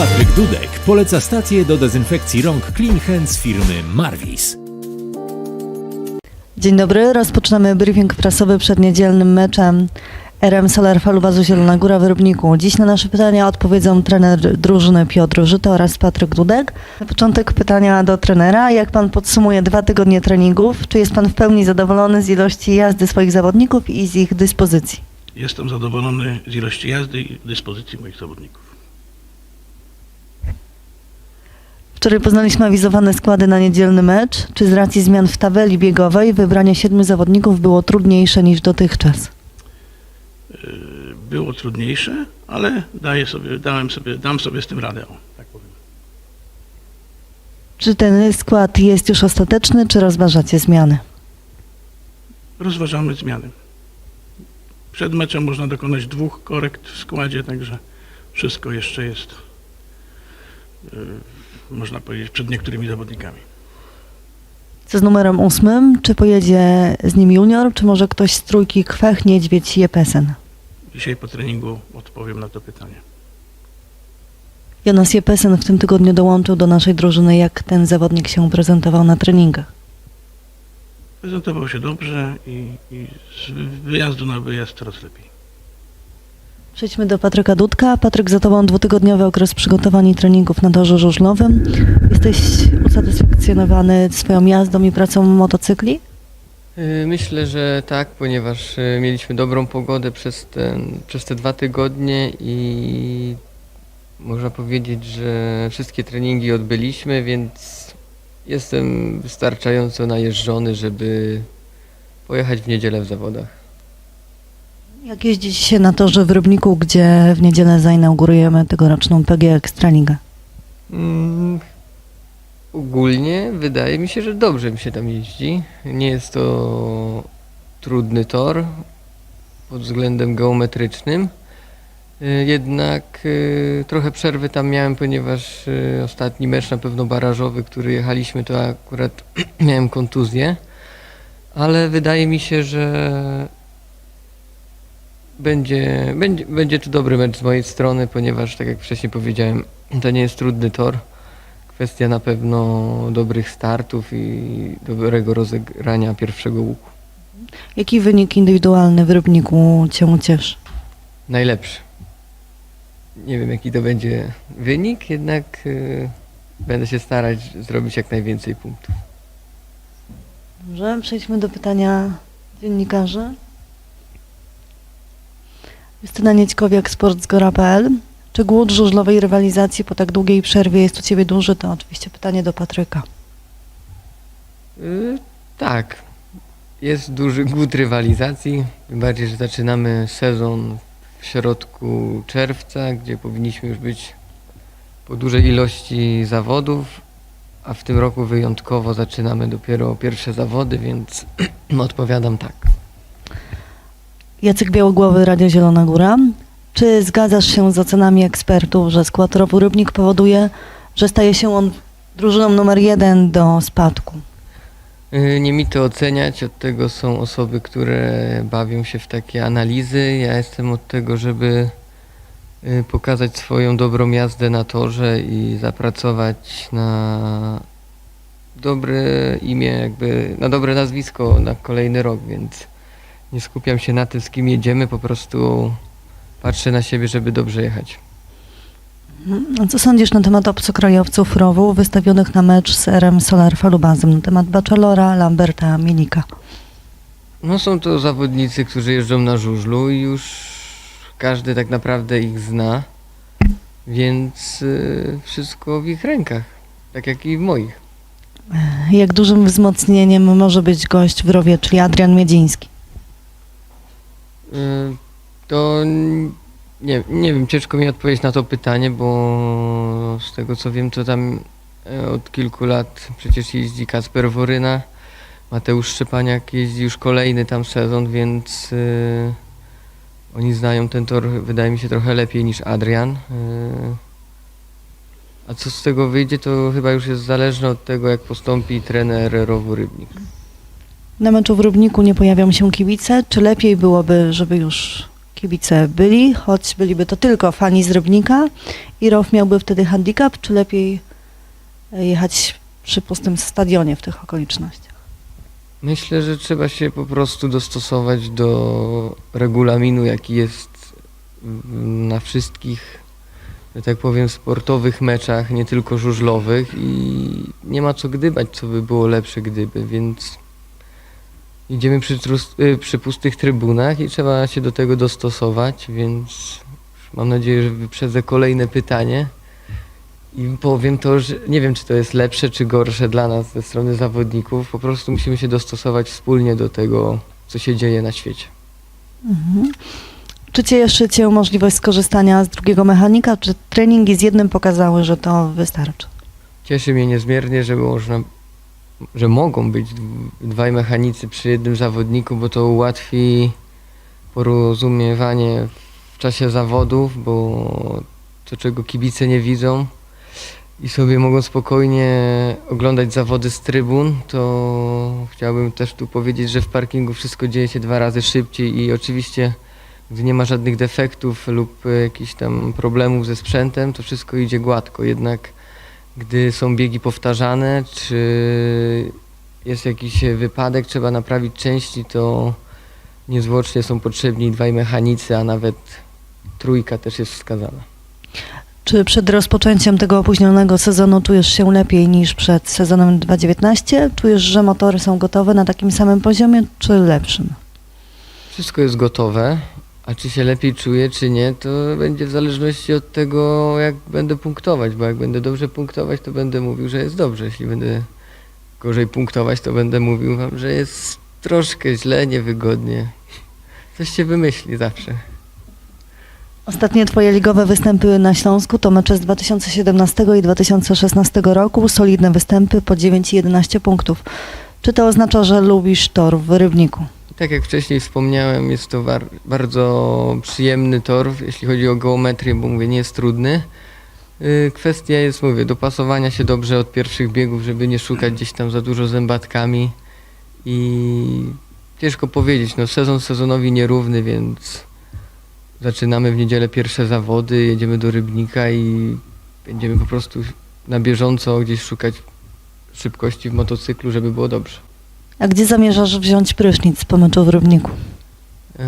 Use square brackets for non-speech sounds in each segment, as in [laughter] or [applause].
Patryk Dudek poleca stację do dezynfekcji rąk Clean Hands firmy Marvis. Dzień dobry, rozpoczynamy briefing prasowy przed niedzielnym meczem RM Solar Falubazu Zielona Góra w Rybniku. Dziś na nasze pytania odpowiedzą trener drużyny Piotr Żyto oraz Patryk Dudek. Na początek pytania do trenera. Jak pan podsumuje dwa tygodnie treningów? Czy jest pan w pełni zadowolony z ilości jazdy swoich zawodników i z ich dyspozycji? Jestem zadowolony z ilości jazdy i dyspozycji moich zawodników. Wczoraj poznaliśmy awizowane składy na niedzielny mecz. Czy z racji zmian w tabeli biegowej wybranie siedmiu zawodników było trudniejsze niż dotychczas? Było trudniejsze, ale daję sobie, dałem sobie, dam sobie z tym radę, tak powiem. Czy ten skład jest już ostateczny, czy rozważacie zmiany? Rozważamy zmiany. Przed meczem można dokonać dwóch korekt w składzie, także wszystko jeszcze jest, yy, można powiedzieć, przed niektórymi zawodnikami. Co z numerem ósmym? Czy pojedzie z nim junior, czy może ktoś z trójki Kwech, Niedźwiedź, Jepesen? Dzisiaj po treningu odpowiem na to pytanie. Jonas Jepesen w tym tygodniu dołączył do naszej drużyny. Jak ten zawodnik się prezentował na treningach? Prezentował się dobrze i, i z wyjazdu na wyjazd coraz lepiej. Przejdźmy do Patryka Dudka. Patryk, za tobą dwutygodniowy okres przygotowań i treningów na torze żużlowym. Jesteś usatysfakcjonowany swoją jazdą i pracą motocykli? Y, Myślę, że tak, ponieważ y, mieliśmy dobrą pogodę przez, ten, przez te dwa tygodnie i można powiedzieć, że wszystkie treningi odbyliśmy, więc jestem wystarczająco najeżdżony, żeby pojechać w niedzielę w zawodach. Jak jeździ się na torze w Rybniku, gdzie w niedzielę zainaugurujemy tegoroczną PG Ekstraligę? Mm, Ogólnie wydaje mi się, że dobrze mi się tam jeździ. Nie jest to trudny tor pod względem geometrycznym. Y, Jednak y, trochę przerwy tam miałem, ponieważ y, ostatni mecz na pewno barażowy, który jechaliśmy, to akurat [clears throat] miałem kontuzję. Ale wydaje mi się, że będzie, będzie, będzie to dobry mecz z mojej strony, ponieważ tak jak wcześniej powiedziałem, to nie jest trudny tor. Kwestia na pewno dobrych startów i dobrego rozegrania pierwszego łuku. Jaki wynik indywidualny w Rybniku Cię ucieszy? Najlepszy. Nie wiem jaki to będzie wynik, jednak y, będę się starać zrobić jak najwięcej punktów. Dobrze, przejdźmy do pytania dziennikarzy. Justyna Niedźkowiak, sportzgora.pl. Czy głód żużlowej rywalizacji po tak długiej przerwie jest u Ciebie duży? To oczywiście pytanie do Patryka. Y, tak, jest duży głód rywalizacji, tym bardziej, że zaczynamy sezon w środku czerwca, gdzie powinniśmy już być po dużej ilości zawodów, a w tym roku wyjątkowo zaczynamy dopiero pierwsze zawody, więc [clears throat] odpowiadam tak. Jacek Białogłowy, Radio Zielona Góra. Czy zgadzasz się z ocenami ekspertów, że skład rowu Rybnik powoduje, że staje się on drużyną numer jeden do spadku? Y, Nie mi to oceniać, od tego są osoby, które bawią się w takie analizy. Ja jestem od tego, żeby y, pokazać swoją dobrą jazdę na torze i zapracować na dobre imię, jakby na dobre nazwisko na kolejny rok, więc nie skupiam się na tym, z kim jedziemy, po prostu patrzę na siebie, żeby dobrze jechać. A Co sądzisz na temat obcokrajowców rowu wystawionych na mecz z RM Solar Falubazem? Na temat Bachelora, Lamberta, Milika. No są to zawodnicy, którzy jeżdżą na żużlu i już każdy tak naprawdę ich zna, więc y, wszystko w ich rękach, tak jak i w moich. Jak dużym wzmocnieniem może być gość w rowie, czyli Adrian Miedziński? Y, to nie, nie wiem, ciężko mi odpowiedzieć na to pytanie, bo z tego co wiem, to tam e, od kilku lat przecież jeździ Kasper Woryna, Mateusz Szczepaniak jeździ już kolejny tam sezon, więc y, oni znają ten tor, wydaje mi się, trochę lepiej niż Adrian. Y, a co z tego wyjdzie, to chyba już jest zależne od tego, jak postąpi trener Rowu Rybnik. Na meczu w Rybniku nie pojawią się kibice. Czy lepiej byłoby, żeby już kibice byli, choć byliby to tylko fani z Rybnika i Row miałby wtedy handicap, czy lepiej e, jechać przy pustym stadionie w tych okolicznościach? Myślę, że trzeba się po prostu dostosować do regulaminu, jaki jest na wszystkich, że tak powiem, sportowych meczach, nie tylko żużlowych i nie ma co gdybać, co by było lepsze gdyby, więc idziemy przy, trus- y, przy pustych trybunach i trzeba się do tego dostosować, więc mam nadzieję, że wyprzedzę kolejne pytanie. I powiem to, że nie wiem, czy to jest lepsze, czy gorsze dla nas ze strony zawodników. Po prostu musimy się dostosować wspólnie do tego, co się dzieje na świecie. Mhm. Czy cieszy Cię możliwość skorzystania z drugiego mechanika, czy treningi z jednym pokazały, że to wystarczy? Cieszy mnie niezmiernie, że można, że mogą być dw- dwaj mechanicy przy jednym zawodniku, bo to ułatwi porozumiewanie w czasie zawodów, bo to, czego kibice nie widzą i sobie mogą spokojnie oglądać zawody z trybun, to chciałbym też tu powiedzieć, że w parkingu wszystko dzieje się dwa razy szybciej i oczywiście gdy nie ma żadnych defektów lub jakichś tam problemów ze sprzętem, to wszystko idzie gładko. Jednak gdy są biegi powtarzane, czy jest jakiś wypadek, trzeba naprawić części, to niezwłocznie są potrzebni dwaj mechanicy, a nawet trójka też jest wskazana. Czy przed rozpoczęciem tego opóźnionego sezonu czujesz się lepiej niż przed sezonem 2019? Czujesz, że motory są gotowe na takim samym poziomie, czy lepszym? Wszystko jest gotowe, a czy się lepiej czuję, czy nie, to będzie w zależności od tego, jak będę punktować, bo jak będę dobrze punktować, to będę mówił, że jest dobrze. Jeśli będę gorzej punktować, to będę mówił wam, że jest troszkę źle, niewygodnie. Coś się wymyśli zawsze. Ostatnie Twoje ligowe występy na Śląsku to mecze z 2017 i 2016 roku, solidne występy po 9 i 11 punktów. Czy to oznacza, że lubisz tor w Rybniku? Tak jak wcześniej wspomniałem, jest to bardzo przyjemny tor, jeśli chodzi o geometrię, bo mówię, nie jest trudny. Yy, Kwestia jest, mówię, dopasowania się dobrze od pierwszych biegów, żeby nie szukać gdzieś tam za dużo zębatkami i ciężko powiedzieć, no sezon sezonowi nierówny, więc zaczynamy w niedzielę pierwsze zawody, jedziemy do Rybnika i będziemy po prostu na bieżąco gdzieś szukać szybkości w motocyklu, żeby było dobrze. A gdzie zamierzasz wziąć prysznic po meczu w Rybniku? Eee,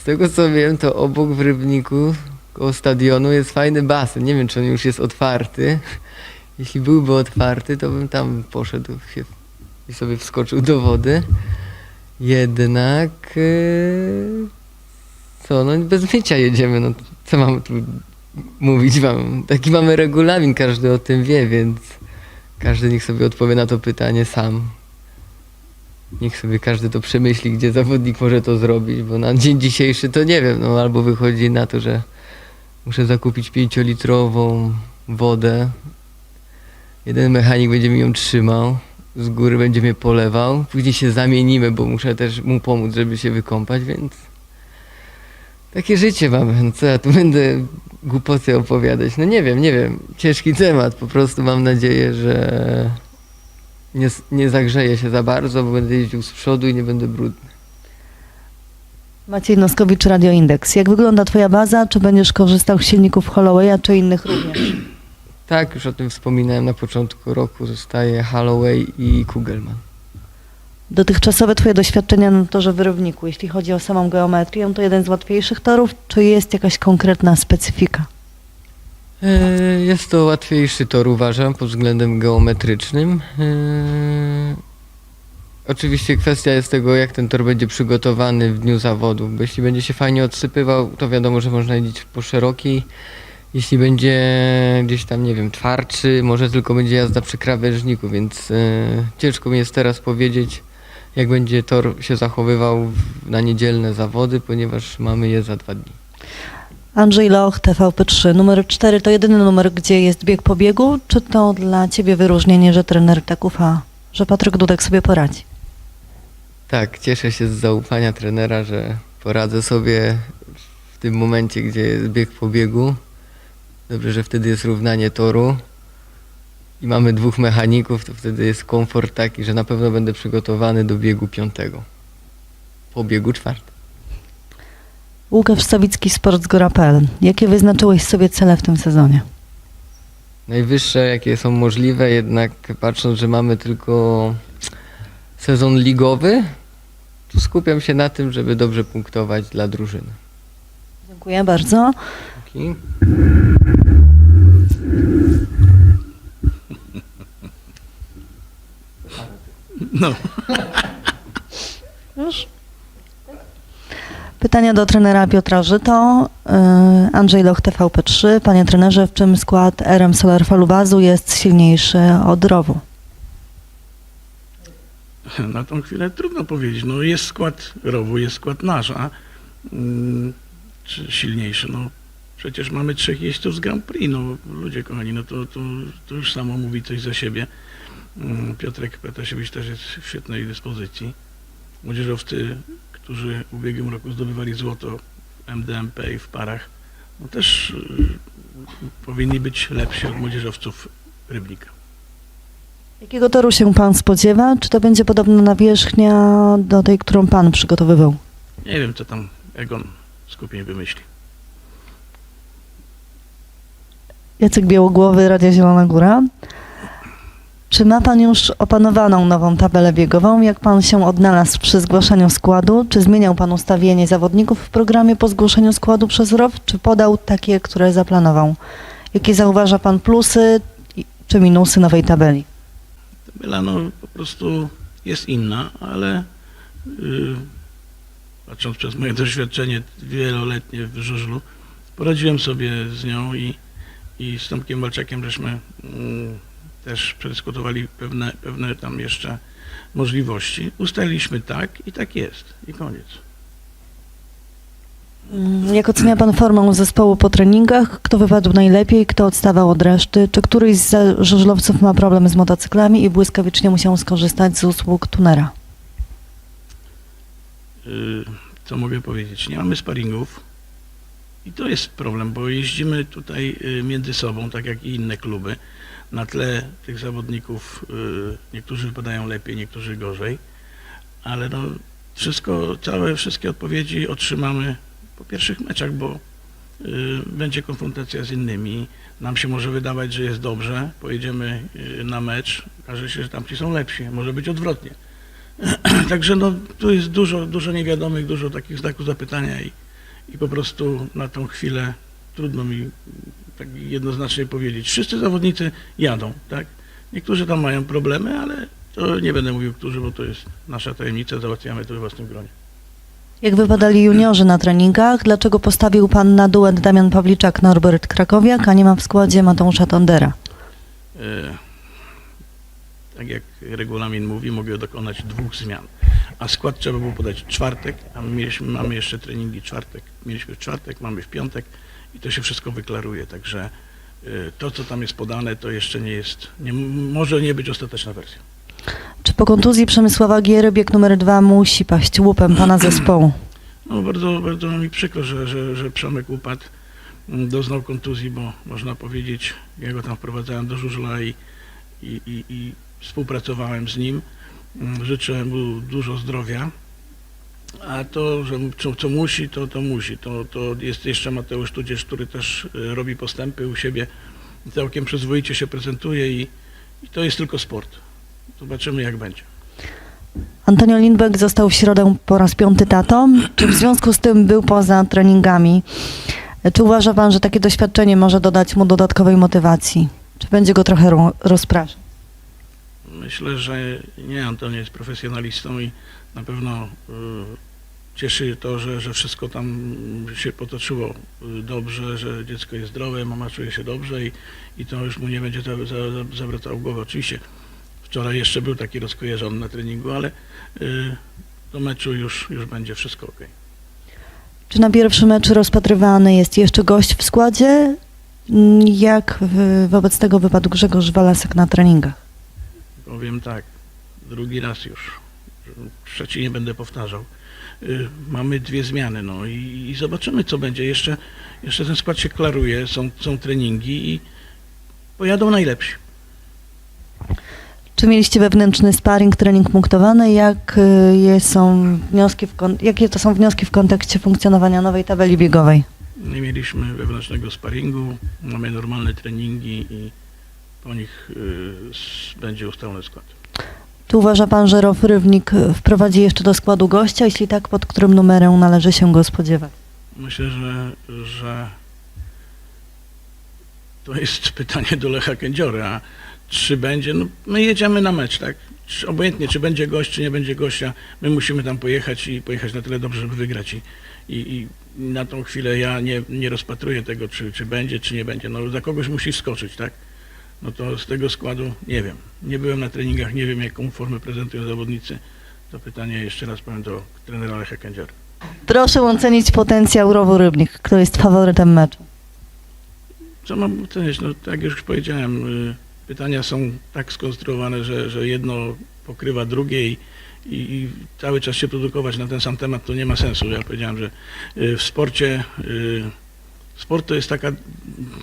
Z tego co wiem, to obok w Rybniku, koło stadionu jest fajny basen. Nie wiem, czy on już jest otwarty. Jeśli byłby otwarty, to bym tam poszedł się i sobie wskoczył do wody. Jednak eee, co, no bez mycia jedziemy, no co mam tu mówić wam? Taki mamy regulamin, każdy o tym wie, więc każdy niech sobie odpowie na to pytanie sam. Niech sobie każdy to przemyśli, gdzie zawodnik może to zrobić, bo na dzień dzisiejszy to nie wiem, no albo wychodzi na to, że muszę zakupić pięciolitrową wodę. Jeden mechanik będzie mi ją trzymał, z góry będzie mnie polewał, później się zamienimy, bo muszę też mu pomóc, żeby się wykąpać, więc takie życie mamy. No [laughs] co ja tu będę głupoty opowiadać? No nie wiem, nie wiem. Ciężki temat, po prostu mam nadzieję, że nie, nie zagrzeję się za bardzo, bo będę jeździł z przodu i nie będę brudny. Maciej Noskowicz, Radio Indeks. Jak wygląda Twoja baza? Czy będziesz korzystał z silników Hollowaya, czy innych również? Tak, już o tym wspominałem na początku roku. Zostaje Holloway i Kugelman. Dotychczasowe Twoje doświadczenia na torze w Rybniku, jeśli chodzi o samą geometrię, to jeden z łatwiejszych torów, czy jest jakaś konkretna specyfika? E, Jest to łatwiejszy tor, uważam, pod względem geometrycznym. E, Oczywiście kwestia jest tego, jak ten tor będzie przygotowany w dniu zawodów, bo jeśli będzie się fajnie odsypywał, to wiadomo, że można jeździć po szerokiej. Jeśli będzie gdzieś tam, nie wiem, twardszy, może tylko będzie jazda przy krawężniku, więc e, ciężko mi jest teraz powiedzieć, jak będzie tor się zachowywał na niedzielne zawody, ponieważ mamy je za dwa dni. Andrzej Loch, TVP3. Numer 4 to jedyny numer, gdzie jest bieg po biegu, czy to dla Ciebie wyróżnienie, że trener tak ufa, że Patryk Dudek sobie poradzi? Tak, cieszę się z zaufania trenera, że poradzę sobie w tym momencie, gdzie jest bieg po biegu. Dobrze, że wtedy jest równanie toru i mamy dwóch mechaników, to wtedy jest komfort taki, że na pewno będę przygotowany do biegu piątego. Po biegu czwartym. Łukasz Sawicki, Sport z Góra.pl. Jakie wyznaczyłeś sobie cele w tym sezonie? Najwyższe, jakie są możliwe, jednak patrząc, że mamy tylko sezon ligowy, to skupiam się na tym, żeby dobrze punktować dla drużyny. Dziękuję bardzo. Dzięki. No, Już? Pytania do trenera Piotra Żyto. Yy, Andrzej Loch, TVP3. Panie trenerze, w czym skład RM Solar Falubazu jest silniejszy od Rowu? na tą chwilę trudno powiedzieć. No jest skład rowu, jest skład nasz, a mm, czy silniejszy, no przecież mamy trzech jeźdźców z Grand Prix, no ludzie kochani, no to, to, to już samo mówi coś za siebie. Mm, Piotrek Petasiewicz też jest w świetnej dyspozycji. Młodzieżowcy, którzy w ubiegłym roku zdobywali złoto w MDMP i w parach, no też y, powinni być lepsi od młodzieżowców Rybnika. Jakiego toru się pan spodziewa? Czy to będzie podobna nawierzchnia do tej, którą pan przygotowywał? Nie wiem, co tam Egon skupień wymyśli. Jacek Białogłowy, Radio Zielona Góra. Czy ma pan już opanowaną nową tabelę biegową? Jak pan się odnalazł przy zgłaszaniu składu? Czy zmieniał pan ustawienie zawodników w programie po zgłoszeniu składu przez ROW? Czy podał takie, które zaplanował? Jakie zauważa pan plusy czy minusy nowej tabeli? Tabela no po prostu jest inna, ale yy, patrząc przez moje doświadczenie wieloletnie w żużlu, poradziłem sobie z nią i, i z Tomkiem Walczakiem żeśmy mm, też przedyskutowali pewne, pewne tam jeszcze możliwości. Ustaliliśmy tak i tak jest i koniec. Mm, Jak ocenia pan formę zespołu po treningach? Kto wypadł najlepiej? Kto odstawał od reszty? Czy któryś z żużlowców ma problem z motocyklami i błyskawicznie musiał skorzystać z usług tunera? Y, co mogę powiedzieć? Nie mamy sparingów i to jest problem, bo jeździmy tutaj y, między sobą, tak jak i inne kluby. Na tle tych zawodników y, niektórzy wypadają lepiej, niektórzy gorzej, ale no wszystko, całe wszystkie odpowiedzi otrzymamy po pierwszych meczach, bo y, będzie konfrontacja z innymi. Nam się może wydawać, że jest dobrze, pojedziemy y, na mecz, okaże się, że tamci są lepsi, może być odwrotnie. [clears throat] Także no, tu jest dużo, dużo niewiadomych, dużo takich znaków zapytania i, i po prostu na tą chwilę trudno mi tak jednoznacznie powiedzieć. Wszyscy zawodnicy jadą, tak? Niektórzy tam mają problemy, ale to nie będę mówił, którzy, bo to jest nasza tajemnica, załatwiamy to we własnym gronie. Jak wypadali juniorzy na treningach? Dlaczego postawił pan na duet Damian Pawliczak, Norbert Krakowiak, a nie ma w składzie Mateusza Tondera? E, tak jak regulamin mówi, mogę dokonać dwóch zmian. A skład trzeba było podać w czwartek, a my mieliśmy, mamy jeszcze treningi czwartek. Mieliśmy w czwartek, mamy w piątek i to się wszystko wyklaruje. Także e, to, co tam jest podane, to jeszcze nie jest, nie, może nie być ostateczna wersja. Czy po kontuzji Przemysława Giery bieg numer dwa musi paść łupem pana [clears throat] zespołu? No bardzo, bardzo mi przykro, że, że, że Przemek upadł, mm, doznał kontuzji, bo można powiedzieć, ja go tam wprowadzałem do żużla i, i, i, i współpracowałem z nim. Mm, Życzę mu dużo zdrowia. A to, że co, co musi, to, to musi. To, to jest jeszcze Mateusz Tudzież, który też y, robi postępy u siebie. Całkiem przyzwoicie się prezentuje i, i to jest tylko sport. Zobaczymy jak będzie. Antonio Lindberg został w środę po raz piąty tatą. Czy w związku z tym był poza treningami? Czy uważa pan, że takie doświadczenie może dodać mu dodatkowej motywacji? Czy będzie go trochę ro- rozpraszać? Myślę, że nie, Antonio jest profesjonalistą i na pewno y, cieszy to, że, że wszystko tam się potoczyło y, dobrze, że dziecko jest zdrowe, mama czuje się dobrze i, i to już mu nie będzie za, za, za, zawracało głowy. Oczywiście wczoraj jeszcze był taki rozkojarzony na treningu, ale y, do meczu już, już będzie wszystko ok. Czy na pierwszy mecz rozpatrywany jest jeszcze gość w składzie? Mm, Jak wobec tego wypadł Grzegorz Walasek na treningach? Powiem tak, drugi raz już, trzeci nie będę powtarzał. Y, Mamy dwie zmiany, no i, i zobaczymy, co będzie. Jeszcze, jeszcze ten skład się klaruje, są, są treningi i pojadą najlepsi. Czy mieliście wewnętrzny sparring, trening punktowany? Jak y, je są wnioski w jakie to są wnioski w kontekście funkcjonowania nowej tabeli biegowej? Nie mieliśmy wewnętrznego sparingu, mamy normalne treningi i po nich y, będzie ustalony skład. Czy uważa pan, że Rof Rybnik y, wprowadzi jeszcze do składu gościa? Jeśli tak, pod którym numerem należy się go spodziewać? Myślę, że, że to jest pytanie do Lecha Kędziory, a czy będzie, no my jedziemy na mecz, tak? Czy, obojętnie, czy będzie gość, czy nie będzie gościa, my musimy tam pojechać i pojechać na tyle dobrze, żeby wygrać i, i, i na tą chwilę ja nie, nie rozpatruję tego, czy, czy będzie, czy nie będzie, no za kogoś musi wskoczyć, tak? No to z tego składu nie wiem. Nie byłem na treningach, nie wiem jaką formę prezentują zawodnicy. To pytanie jeszcze raz powiem do trenera Lecha Kędziory. Proszę ocenić potencjał Rowu Rybnik. Kto jest faworytem meczu? Co mam oceniać? No, tak jak już powiedziałem, y, pytania są tak skonstruowane, że, że jedno pokrywa drugie i, i, i cały czas się produkować na ten sam temat to nie ma sensu. Ja powiedziałem, że y, w sporcie y, sport to jest taka,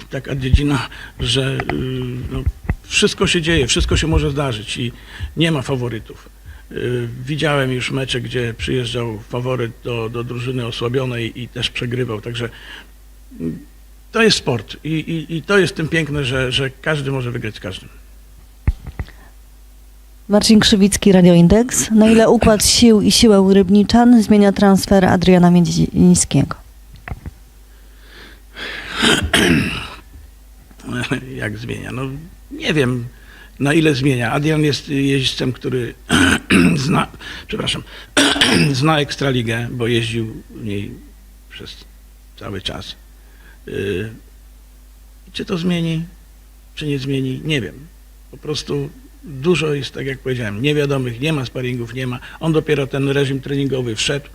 taka dziedzina, że y, no, wszystko się dzieje, wszystko się może zdarzyć i nie ma faworytów. Y, Widziałem już mecze, gdzie przyjeżdżał faworyt do, do drużyny osłabionej i też przegrywał, także mm, to jest sport i, i, i to jest tym piękne, że, że każdy może wygrać z każdym. Marcin Krzywicki, Radio Index. Na ile układ sił i siłę Rybniczan zmienia transfer Adriana Miedzińskiego? [clears throat] Jak zmienia? No nie wiem na ile zmienia. Adrian jest jeźdźcem, który [clears throat] zna, przepraszam, [clears throat] zna Ekstraligę, bo jeździł w niej przez cały czas. Y, Czy to zmieni, czy nie zmieni? Nie wiem. Po prostu dużo jest, tak jak powiedziałem, niewiadomych, nie ma sparingów, nie ma. On dopiero ten reżim treningowy wszedł,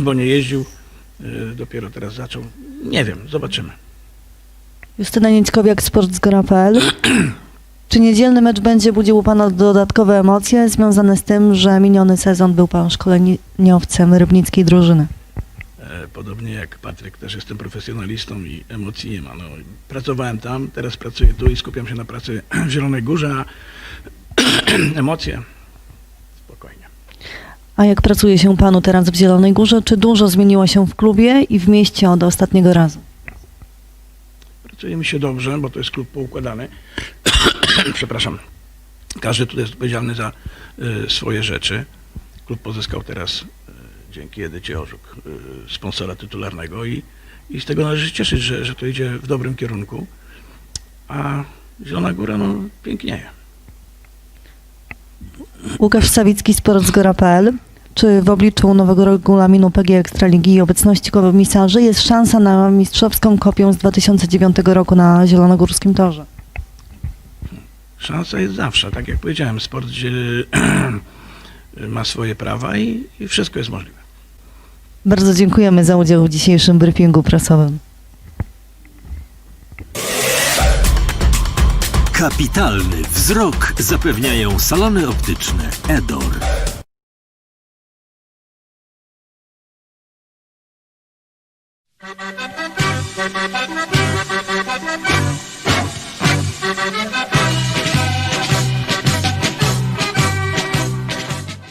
bo nie jeździł. Y, Dopiero teraz zaczął. Nie wiem, zobaczymy. Justyna Niedźkowiak, sportsgora.pl. Czy niedzielny mecz będzie budził u Pana dodatkowe emocje związane z tym, że miniony sezon był Pan szkoleniowcem rybnickiej drużyny? E, Podobnie jak Patryk, też jestem profesjonalistą i emocji nie ma. No, pracowałem tam, teraz pracuję tu i skupiam się na pracy w Zielonej Górze, a [clears throat] emocje. A jak pracuje się Panu teraz w Zielonej Górze? Czy dużo zmieniło się w klubie i w mieście od ostatniego razu? Pracuje mi się dobrze, bo to jest klub poukładany. [coughs] Przepraszam. Każdy tutaj jest odpowiedzialny za y, swoje rzeczy. Klub pozyskał teraz y, dzięki Edycie Orzuk y, sponsora tytularnego i, i z tego należy się cieszyć, że, że to idzie w dobrym kierunku. A Zielona Góra no, pięknieje. Łukasz Sawicki, sportsgora.pl. Czy w obliczu nowego regulaminu PG Ekstraligi i obecności komisarzy jest szansa na mistrzowską kopię z 2009 roku na Zielonogórskim Torze? Szansa jest zawsze. Tak jak powiedziałem, sport [clears throat] ma swoje prawa i, i wszystko jest możliwe. Bardzo dziękujemy za udział w dzisiejszym briefingu prasowym. Kapitalny wzrok zapewniają salony optyczne Edor.